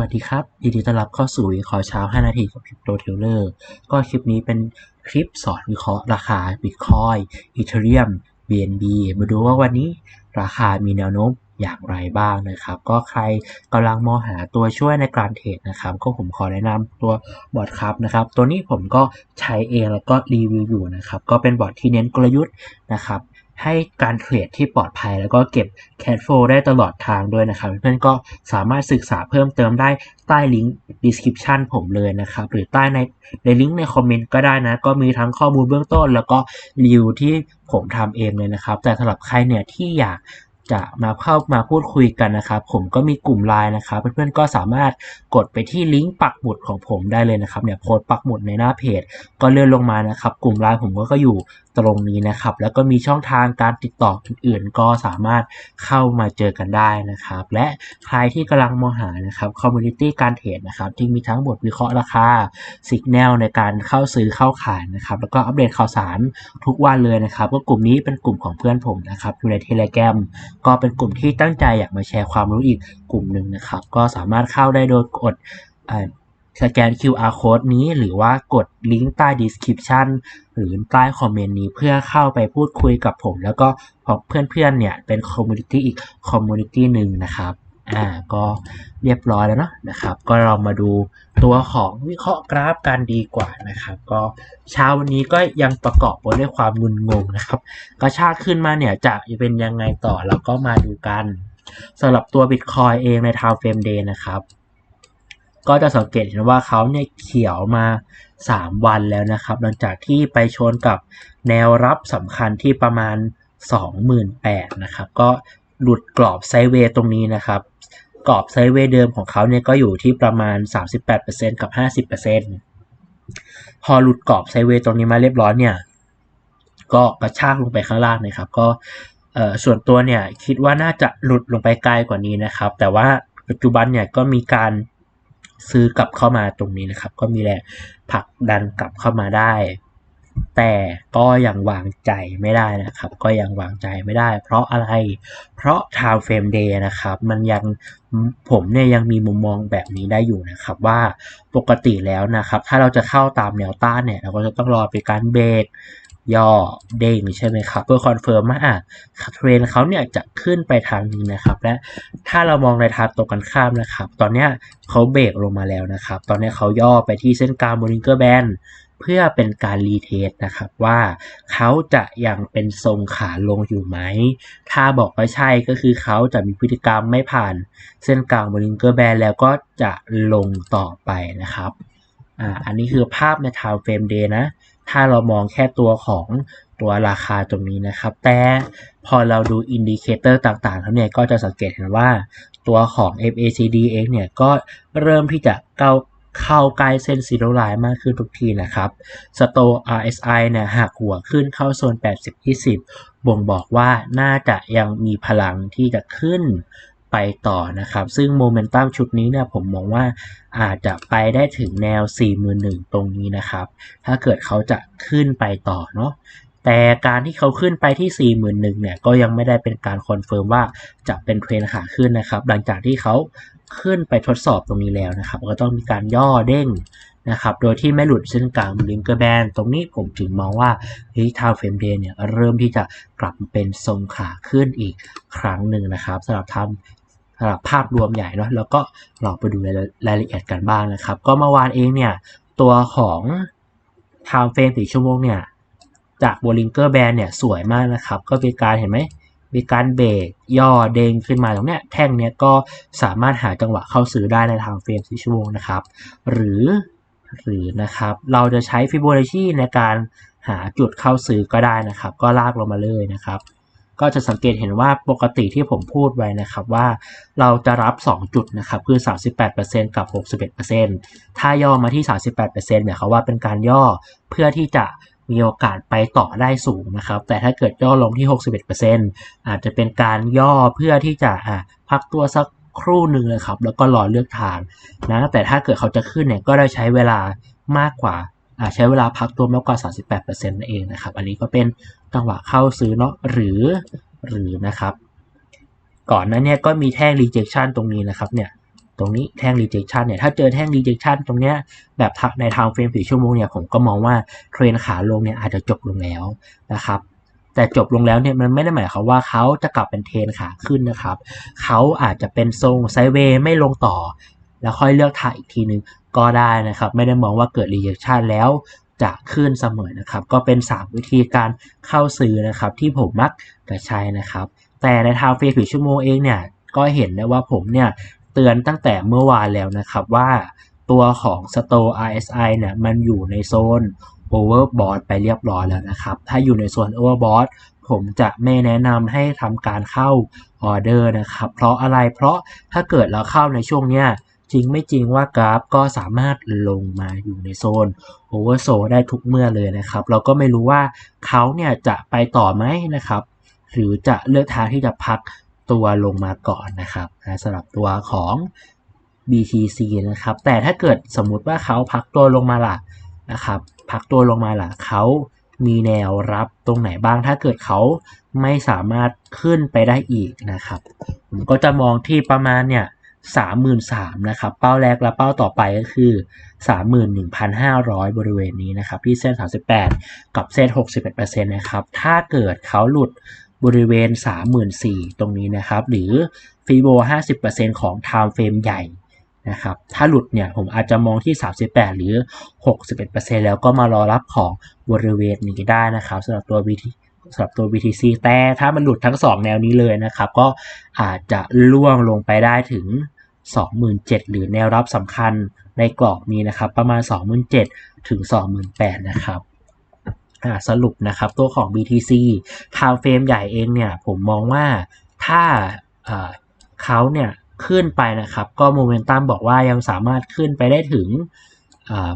วัสดีครับ ยินดีต้อนรับเข้าสู่วิเคราะห์เช้า 5 นาทีกับ Crypto t a i l e r ก็คลิปนี้เป็นคลิปสอนวิเคราะห์ราคา Bitcoin Ethereum BNB มาดูว่าวันนี้ราคามีแนวโน้มอย่างไรบ้างนะครับ ก็ใครกำลังมองหาตัวช่วยในการเทรดนะครับ ก็ผมขอแนะนำตัวบอทครับนะครับ ตัวนี้ผมก็ใช้เองแล้วก็รีวิวอยู่นะครับ ก็เป็นบอทที่เน้นกลยุทธ์นะครับ ให้การเทรดที่ปลอดภัย แล้วก็เก็บแคชโฟได้ตลอดทางด้วยนะครับ เพื่อนๆก็สามารถศึกษาเพิ่มเติมได้ใต้ลิงก์ description ผมเลยนะครับ หรือใต้ในในลิงก์ในคอมเมนต์ก็ได้นะ ก็มีทั้งข้อมูลเบื้องต้น แล้วก็รีวิวที่ผมทำเองเลยนะครับ แต่สำหรับใครเนี่ยที่อยากจะมาเข้ามาพูดคุยกันนะครับ ผมก็มีกลุ่มไลน์นะครับ เพื่อนๆก็สามารถกดไปที่ลิงก์ปักหมุดของผมได้เลยนะครับเนี่ยโพสต์ปักหมุดในหน้าเพจ ก็เลื่อนลงมานะครับ กลุ่มไลน์ผมก็ก็อยู่ ตรงนี้นะครับ แล้วก็มีช่องทางการติดต่ออื่นๆ ก็สามารถเข้ามาเจอกันได้นะครับ และใครที่กำลังมองหานะครับคอมมูนิตี้การเทรดนะครับ ที่มีทั้งบทวิเคราะห์ราคาสัญญาณในการเข้าซื้อเข้าขายนะครับ แล้วก็อัปเดตข่าวสารทุกวันเลยนะครับ ก็กลุ่มนี้เป็นกลุ่มของเพื่อนผมนะครับอยู่ในเทเลแกรมก็เป็นกลุ่มที่ตั้งใจอยากมาแชร์ความรู้อีกกลุ่มหนึ่งนะครับ ก็สามารถเข้าได้โดยกดอ่า สแกน QR code นี้หรือว่ากดลิงก์ใต้ description หรือใต้คอมเมนต์นี้เพื่อเข้าไปพูดคุยกับผม แล้วก็พอเพื่อนๆเนี่ยเป็นคอมมูนิตี้อีกคอมมูนิตี้หนึ่งนะครับอ่าก็เรียบร้อยแล้วเนาะนะครับ ก็เรามาดูตัวของวิเคราะห์กราฟกันดีกว่านะครับ ก็เช้าวันนี้ก็ยังประกอบไปด้วยความงุนงงนะครับกระชากขึ้นมาเนี่ยจะเป็นยังไงต่อเราก็มาดูกันสำหรับตัว Bitcoin เองใน Time Frame Day นะครับ ก็จะสังเกตเห็นว่าเขาเนี่ยเขียวมา 3 วันแล้วนะครับ หลังจากที่ไปชนกับแนวรับสำคัญที่ประมาณ 28,000นะครับ ก็หลุดกรอบไซเวย์ตรงนี้นะครับ กรอบไซเวย์เดิมของเขาเนี่ยก็อยู่ที่ประมาณ 38%กับ 50%พอหลุดกรอบไซเวย์ตรงนี้มาเรียบร้อยเนี่ย ก็กระชากลงไปข้างล่างนะครับ ก็ส่วนตัวเนี่ยคิดว่าน่าจะหลุดลงไปไกลกว่านี้นะครับ แต่ว่าปัจจุบันเนี่ยก็มีการ ซื้อกลับเข้ามาตรงนี้นะครับ ก็มีแรงผลักดันกลับเข้ามาได้ แต่ก็ยังวางใจไม่ได้นะครับ ก็ยังวางใจไม่ได้ เพราะอะไร เพราะ time frame day นะครับ มันยังผมเนี่ยยังมีมุมมองแบบนี้ได้อยู่นะครับว่าปกติแล้วนะครับ ถ้าเราจะเข้าตามแนวต้านเนี่ย เราก็จะต้องรอเป็นการเบรก ย่อเด้งใช่ไหมครับ เพื่อคอนเฟิร์มว่าเทรนเขาเนี่ยจะขึ้นไปทางนี้นะครับ และถ้าเรามองในทางตรงกันข้ามนะครับ ตอนนี้เขาเบรกลงมาแล้วนะครับ ตอนนี้เขาย่อไปที่เส้นกลางบนลิงเกอร์แบนเพื่อเป็นการรีเทสนะครับว่าเขาจะยังเป็นทรงขาลงอยู่ไหม ถ้าบอกว่าใช่ก็คือเขาจะมีพฤติกรรมไม่ผ่านเส้นกลางบนลิงเกอร์แบนแล้วก็จะลงต่อไปนะครับอ่าอันนี้คือภาพใน time frame day นะ ถ้าเรามองแค่ตัวของตัวราคาตรงนี้นะครับ แต่พอเราดูอินดิเคเตอร์ต่างๆแล้วเนี่ยก็จะสังเกตเห็นว่าตัวของ FACD เองเนี่ยก็เริ่มที่จะเข้าเข้าใกล้เส้นซีโร่ไลน์มากขึ้นทุกทีนะครับสโต RSI เนี่ยหักหัวขึ้นเข้าโซน 80-20 บ่งบอกว่าน่าจะยังมีพลังที่จะขึ้น ไปต่อนะครับ ซึ่งโมเมนตัมชุดนี้เนี่ยผมมองว่าอาจจะไปได้ถึงแนว 41,000 ตรงนี้นะครับ ถ้าเกิดเขาจะขึ้นไปต่อเนาะแต่การที่เขาขึ้นไปที่ 41,000เนี่ยก็ยังไม่ได้เป็นการคอนเฟิร์มว่าจะเป็นเทรนขาขึ้นนะครับ หลังจากที่เขาขึ้นไปทดสอบตรงนี้แล้วนะครับ ก็ต้องมีการย่อเด้ง นะครับ โดยที่ไม่หลุดเส้นกลางลิงเกอร์แบนตรงนี้ผมถึงมองว่าเฮ้ยทาวเฟรมเดย์เนี่ยเริ่มที่จะกลับเป็นทรงขาขึ้นอีกครั้งหนึ่งนะครับสำหรับทำสำหรับภาพรวมใหญ่เนาะแล้วก็เราไปดูรายละเอียดกันบ้างนะครับ ก็เมื่อวานเองเนี่ย ตัวของไทม์เฟรมสี่ชั่วโมงเนี่ย จากบลิงเกอร์แบนเนี่ยสวยมากนะครับ ก็เป็นการเห็นไหมมีการเบรกย่อเด้งขึ้นมาตรงเนี้ยแท่งเนี้ยก็สามารถหาจังหวะเข้าซื้อได้ในทางเฟรม4ชั่วโมงนะครับ หรือ หรือนะครับ เราจะใช้ฟิโบนัชชีในการหาจุดเข้าซื้อก็ได้นะครับ ก็ลากลงมาเลยนะครับ ก็จะสังเกตเห็นว่าปกติที่ผมพูดไว้นะครับว่าเราจะรับ 2 จุดนะครับคือ 38%กับ 61%ถ้าย่อมาที่ 38%เนี่ยเขาว่าเป็นการย่อเพื่อที่จะมีโอกาสไปต่อได้สูงนะครับ แต่ถ้าเกิดย่อลงที่ 61%อาจจะเป็นการย่อเพื่อที่จะะพักตัวสัก ครู่หนึ่งเลยครับ แล้วก็รอเลือกทางนะแต่ถ้าเกิดเขาจะขึ้นเนี่ยก็ได้ใช้เวลามากกว่าใช้เวลาพักตัวมากกว่า 38%นั่นเองนะครับ อันนี้ก็เป็นจังหวะเข้าซื้อเนาะหรือหรือนะครับ ก่อนนั้นเนี่ยก็มีแท่ง rejection ตรงนี้นะครับเนี่ยตรงนี้แท่ง rejection เนี่ยถ้าเจอแท่ง rejection ตรงเนี้ยแบบในทางเฟรมสี่ชั่วโมงเนี่ยผมก็มองว่าเทรนขาลงเนี่ยอาจจะจบลงแล้วนะครับ แต่จบลงแล้วเนี่ยมันไม่ได้หมายความว่าเขาจะกลับเป็นเทนขาขึ้นนะครับ เขาอาจจะเป็นทรงไซเวย์ไม่ลงต่อ แล้วค่อยเลือกทางอีกทีนึงก็ได้นะครับ ไม่ได้มองว่าเกิด rejection แล้วจะขึ้นเสมอนะครับ ก็เป็น 3 วิธีการเข้าซื้อนะครับ ที่ผมมักจะใช้นะครับ แต่ในทางเฟรมสี่ชั่วโมงเองเนี่ยก็เห็นได้ว่าผมเนี่ยเตือนตั้งแต่เมื่อวานแล้วนะครับว่าตัวของ Store RSI เนี่ยมันอยู่ในโซน Overbought ไปเรียบร้อยแล้วนะครับ ถ้าอยู่ในโซน Overbought ผมจะไม่แนะนำให้ทำการเข้าออเดอร์นะครับ เพราะอะไร เพราะถ้าเกิดเราเข้าในช่วงเนี้ยจริงไม่จริงว่ากราฟก็สามารถลงมาอยู่ในโซน Oversold ได้ทุกเมื่อเลยนะครับ เราก็ไม่รู้ว่าเขาเนี่ยจะไปต่อไหมนะครับ หรือจะเลือกทางที่จะพักตัวลงมาก่อนนะครับสำหรับตัวของ BTC นะครับ แต่ถ้าเกิดสมมุติว่าเขาพักตัวลงมาล่ะนะครับ พักตัวลงมาล่ะเขามีแนวรับตรงไหนบ้างถ้าเกิดเขาไม่สามารถขึ้นไปได้อีกนะครับ ผมก็จะมองที่ประมาณเนี่ยสามหมื่นสามนะครับ เป้าแรกและเป้าต่อไปก็คือสามหมื่นหนึ่งพันห้าร้อยบริเวณนี้นะครับ ที่เส้นสามสิบแปดกับเส้นหกสิบเอ็ดเปอร์เซ็นต์นะครับ ถ้าเกิดเขาหลุดบริเวณ 34,000 ตรงนี้นะครับ หรือฟีโบ50%ของ time frame ใหญ่ นะครับ ถ้าหลุดเนี่ยผมอาจจะมองที่ 38 หรือ 61%แล้วก็มารอรับของบริเวณนี้ได้นะครับสำหรับตัว BT สำหรับตัว BTC แต่ถ้ามันหลุดทั้ง 2 แนวนี้เลยนะครับ ก็อาจจะล่วงลงไปได้ถึง 27,000 หรือแนวรับสำคัญในกรอบนี้นะครับ ประมาณ 27,000 ถึง 28,000 นะครับสรุปนะครับตัวของ BTC ทาวเฟรมใหญ่เองเนี่ยผมมองว่าถ้าเขาเนี่ย ขึ้นไปนะครับ ก็โมเมนตัมบอกว่ายังสามารถขึ้นไปได้ถึง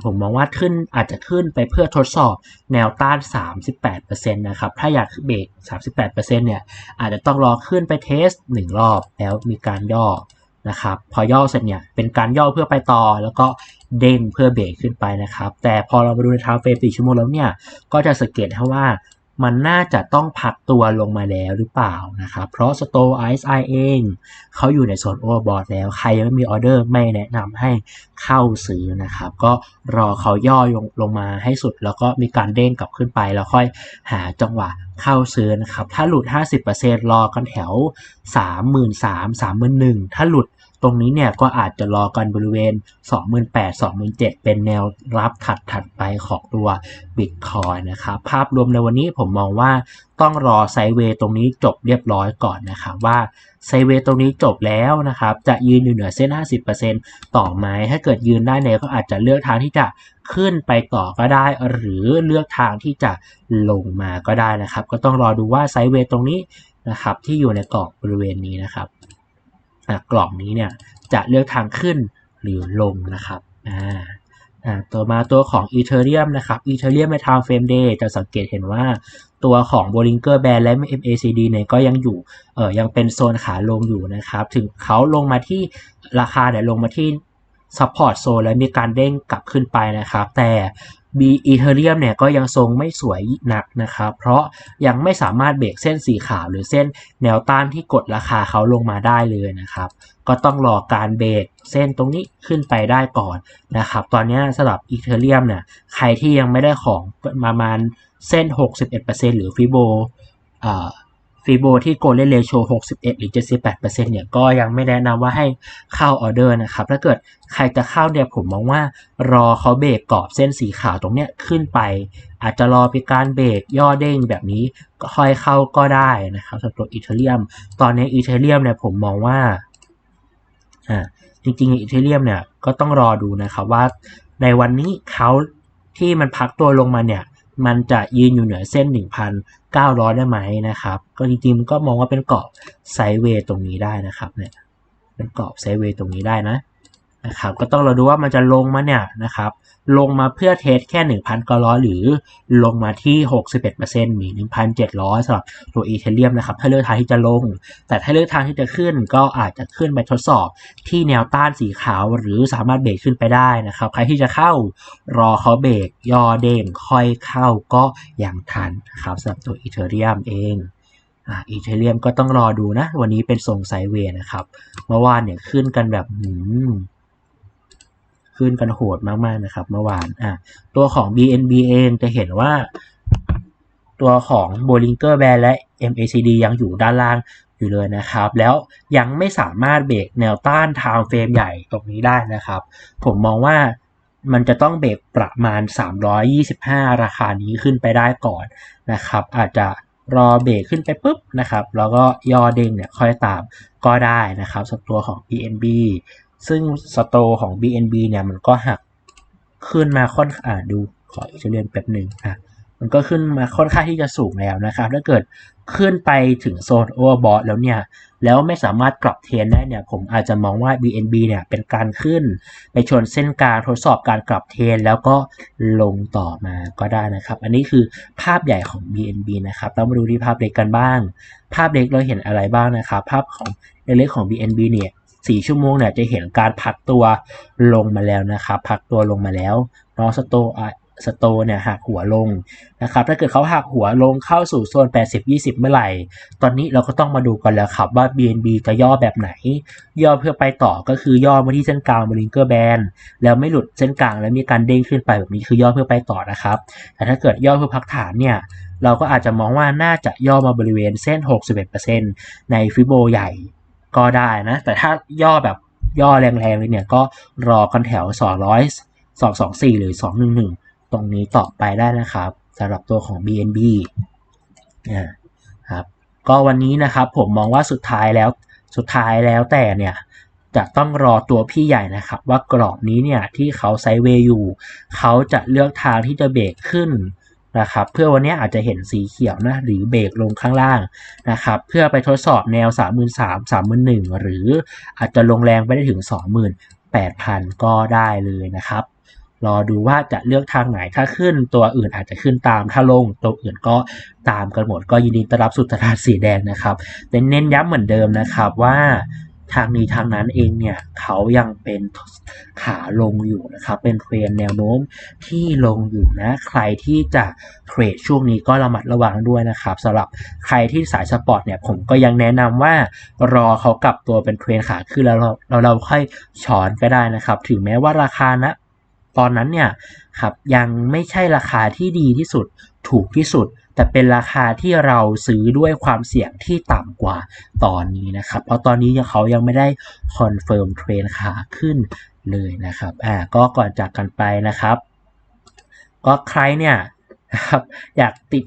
ผมมองว่าขึ้นอาจจะขึ้นไปเพื่อทดสอบแนวต้าน 38%นะครับ ถ้าอยากเบรก 38%เนี่ยอาจจะต้องรอขึ้นไปเทส 1 รอบแล้วมีการย่อนะครับ พอย่อเสร็จเนี่ยเป็นการย่อเพื่อไปต่อ แล้วก็เด้งเพื่อเบรกขึ้นไปนะครับ แต่พอเรามาดูในทาวเฟรม4ชั่วโมงแล้วเนี่ย ก็จะสังเกตให้ว่า มันน่าจะต้องพักตัวลงมาแล้วหรือเปล่านะครับ เพราะ Store RSI เองเขาอยู่ในโซนโอเวอร์บอทแล้ว ใครยังไม่มีออเดอร์ไม่แนะนำให้เข้าซื้อนะครับ ก็รอเขาย่อลงลงมาให้สุด แล้วก็มีการเด้งกลับขึ้นไป แล้วค่อยหาจังหวะเข้าซื้อนะครับ ถ้าหลุด 50%รอกันแถว 33,000 31,000 ถ้าหลุด ตรงนี้เนี่ยก็อาจจะรอกันบริเวณ 28,000-27,000 เป็นแนวรับถัดถัดไปของตัว Bitcoin นะครับ ภาพรวมในวันนี้ผมมองว่าต้องรอไซเวย์ตรงนี้จบเรียบร้อยก่อนนะครับว่าไซเวย์ตรงนี้จบแล้วนะครับ จะยืนอยู่เหนือเส้น 50%ต่อไหมถ้าเกิดยืนได้เนี่ยก็อาจจะเลือกทางที่จะขึ้นไปต่อก็ได้ หรือเลือกทางที่จะลงมาก็ได้นะครับ ก็ต้องรอดูว่าไซเวย์ตรงนี้นะครับที่อยู่ในกรอบบริเวณนี้นะครับ กล่องนี้เนี่ยจะเลือกทางขึ้นหรือลงนะครับอ่าตัวมาตัวของ Ethereum นะครับ Ethereum ใน Time Frame Day จะสังเกตเห็นว่าตัวของ Bollinger Band และ MACD เนี่ยก็ยังอยู่เออยังเป็นโซนขาลงอยู่นะครับ ถึงเขาลงมาที่ราคาเนี่ยลงมาที่ Support Zone แล้วมีการเด้งกลับขึ้นไปนะครับ แต่ บีอีเทเรียมเนี่ยก็ยังทรงไม่สวยนักนะครับ เพราะยังไม่สามารถเบรกเส้นสีขาวหรือเส้นแนวต้านที่กดราคาเขาลงมาได้เลยนะครับ ก็ต้องรอการเบรกเส้นตรงนี้ขึ้นไปได้ก่อนนะครับ ตอนนี้สำหรับอีเทเรียมเนี่ยใครที่ยังไม่ได้ของประมาณเส้น 61%หรือฟิโบ ฟีโบที่โกลเลนเรโช61 หรือ 78%เนี่ยก็ยังไม่แนะนำว่าให้เข้าออเดอร์นะครับ ถ้าเกิดใครจะเข้าเนี่ยผมมองว่ารอเขาเบรกกรอบเส้นสีขาวตรงเนี้ยขึ้นไป อาจจะรอเป็นการเบรกย่อเด้งแบบนี้ก็ค่อยเข้าก็ได้นะครับสำหรับตัวอีเทเรียม ตอนนี้อีเทเรียมเนี่ยผมมองว่าอ่าจริงๆอีเทเรียมเนี่ยก็ต้องรอดูนะครับว่าในวันนี้เขาที่มันพักตัวลงมาเนี่ยมันจะยืนอยู่เหนือเส้น 900 ได้ไหมนะครับ ก็จริงๆก็มองว่าเป็นกรอบไซเวย์ตรงนี้ได้นะครับเนี่ยเป็นกรอบไซเวย์ตรงนี้ได้นะนะครับ ก็ต้องเราดูว่ามันจะลงมาเนี่ยนะครับ ลงมาเพื่อเทสแค่1,900หรือลงมาที่ 61%มี 1,700สำหรับตัวอีเทเรียมนะครับถ้าเลือกทางที่จะลง แต่ถ้าเลือกทางที่จะขึ้นก็อาจจะขึ้นไปทดสอบที่แนวต้านสีขาวหรือสามารถเบรกขึ้นไปได้นะครับ ใครที่จะเข้ารอเขาเบรกย่อเด้งค่อยเข้าก็ยังทันนะครับสำหรับตัวอีเทเรียมเองอีเทเรียมก็ต้องรอดูนะ วันนี้เป็นทรงไซเวย์นะครับ เมื่อวานเนี่ยขึ้นกันแบบหืม ขึ้นกันโหดมากๆนะครับ เมื่อวานอะตัวของ BNB เองจะเห็นว่า ตัวของ Bollinger Band และ MACD ยังอยู่ด้านล่างอยู่เลยนะครับ แล้วยังไม่สามารถเบรกแนวต้านทางเฟรมใหญ่ตรงนี้ได้นะครับ ผมมองว่ามันจะต้องเบรกประมาณ 325 ราคานี้ขึ้นไปได้ก่อนนะครับ อาจจะรอเบรกขึ้นไปปุ๊บนะครับ แล้วก็ย่อเด้งเนี่ยค่อยตามก็ได้นะครับสับตัวของ BNB ซึ่งสโตของ BNB เนี่ยมันก็หักขึ้นมาค่อนอ่าดูขออีกเรียนแป๊บหนึ่งอะมันก็ขึ้นมาค่อนข้างที่จะสูงแล้วนะครับ ถ้าเกิดขึ้นไปถึงโซนโอเวอร์บอทแล้วเนี่ย แล้วไม่สามารถกลับเทรนได้เนี่ย ผมอาจจะมองว่า BNB เนี่ยเป็นการขึ้น ไปชนเส้นกลางทดสอบการกลับเทรนแล้วก็ลงต่อมาก็ได้นะครับ อันนี้คือภาพใหญ่ของ BNB นะครับเรามาดูที่ภาพเล็กกันบ้าง ภาพเล็กเราเห็นอะไรบ้างนะครับ ภาพของเล็กของ BNB เนี่ย สี่ชั่วโมงเนี่ยจะเห็นการพักตัวลงมาแล้วนะครับ พักตัวลงมาแล้วเนาะสโตสโตเนี่ยหักหัวลงนะครับ ถ้าเกิดเขาหักหัวลงเข้าสู่โซน 80-20 เมื่อไหร่ ตอนนี้เราก็ต้องมาดูกันแล้วครับว่า BNB จะย่อแบบไหน ย่อเพื่อไปต่อก็คือย่อมาที่เส้นกลางบริงเกอร์แบนแล้วไม่หลุดเส้นกลางแล้วมีการเด้งขึ้นไปแบบนี้คือย่อเพื่อไปต่อนะครับ แต่ถ้าเกิดย่อเพื่อพักฐานเนี่ยเราก็อาจจะมองว่าน่าจะย่อมาบริเวณเส้น 61%ในฟิโบใหญ่ ก็ได้นะ แต่ถ้าย่อแบบย่อแรงๆเลยเนี่ยก็รอกันแถว 200 224 หรือ 211 ตรงนี้ต่อไปได้นะครับสำหรับตัวของ BNB นะครับก็วันนี้นะครับผมมองว่าสุดท้ายแล้วสุดท้ายแล้วแต่เนี่ยจะต้องรอตัวพี่ใหญ่นะครับ ว่ากรอบนี้เนี่ยที่เขาไซเวย์อยู่ เขาจะเลือกทางที่จะเบรกขึ้น นะครับเพื่อวันนี้อาจจะเห็นสีเขียวนะหรือเบรกลงข้างล่างนะครับเพื่อไปทดสอบแนว 3 3 0 0 31,000 หรืออาจจะลงแรงไปได้ถึง 28,000 ก็ได้เลยนะครับ รอดูว่าจะเลือกทางไหนถ้าขึ้นตัวอื่นอาจจะขึ้นตามถ้าลงตัวอื่นก็ตามกันหมดก็ยินดีต้อนรับสุดตลาดสีแดงนะครับแต่เน้นย้ำเหมือนเดิมนะครับว่า ทางนี้ทางนั้นเองเนี่ยเขายังเป็นขาลงอยู่นะครับ เป็นเทรนแนวโน้มที่ลงอยู่นะ ใครที่จะเทรดช่วงนี้ก็ระมัดระวังด้วยนะครับสำหรับใครที่สายสปอร์ตเนี่ยผมก็ยังแนะนำว่ารอเขากลับตัวเป็นเทรนขาขึ้นแล้วเราเราเราค่อยช้อนก็ได้นะครับ ถึงแม้ว่าราคานะตอนนั้นเนี่ยครับยังไม่ใช่ราคาที่ดีที่สุดถูกที่สุด แต่เป็นราคาที่เราซื้อด้วยความเสี่ยงที่ต่ำกว่าตอนนี้นะครับ เพราะตอนนี้เขายังไม่ได้คอนเฟิร์มเทรนขาขึ้นเลยนะครับอ่าก็ก่อนจากกันไปนะครับ ก็ใครเนี่ย นะครับอยากติด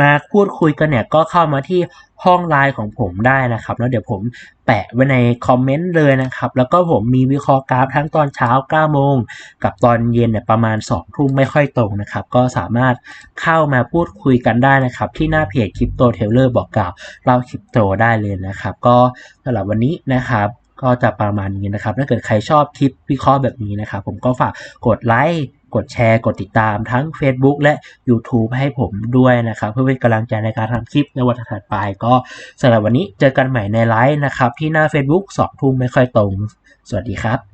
มาพูดคุยกันเนี่ยก็เข้ามาที่ห้องไลน์ของผมได้นะครับ แล้วเดี๋ยวผมแปะไว้ในคอมเมนต์เลยนะครับ แล้วก็ผมมีวิเคราะห์กราฟทั้งตอนเช้า 9 โมง กับตอนเย็นเนี่ยประมาณ 2 ทุ่มไม่ค่อยตรงนะครับ ก็สามารถเข้ามาพูดคุยกันได้นะครับ ที่หน้าเพจคริปโตเทเลอร์บอกกล่าวเล่าคริปโตได้เลยนะครับ ก็สำหรับวันนี้นะครับก็จะประมาณนี้นะครับ ถ้าเกิดใครชอบคลิปวิเคราะห์แบบนี้นะครับ ผมก็ฝากกดไลค์ กดแชร์ กดติดตามทั้ง Facebook และ YouTube ให้ผมด้วยนะครับ เพื่อเป็นกำลังใจในการทำคลิปในวันถัดไป ก็สำหรับวันนี้เจอกันใหม่ในไลฟ์นะครับ ที่หน้า Facebook 2ทุ่มไม่ค่อยตรง สวัสดีครับ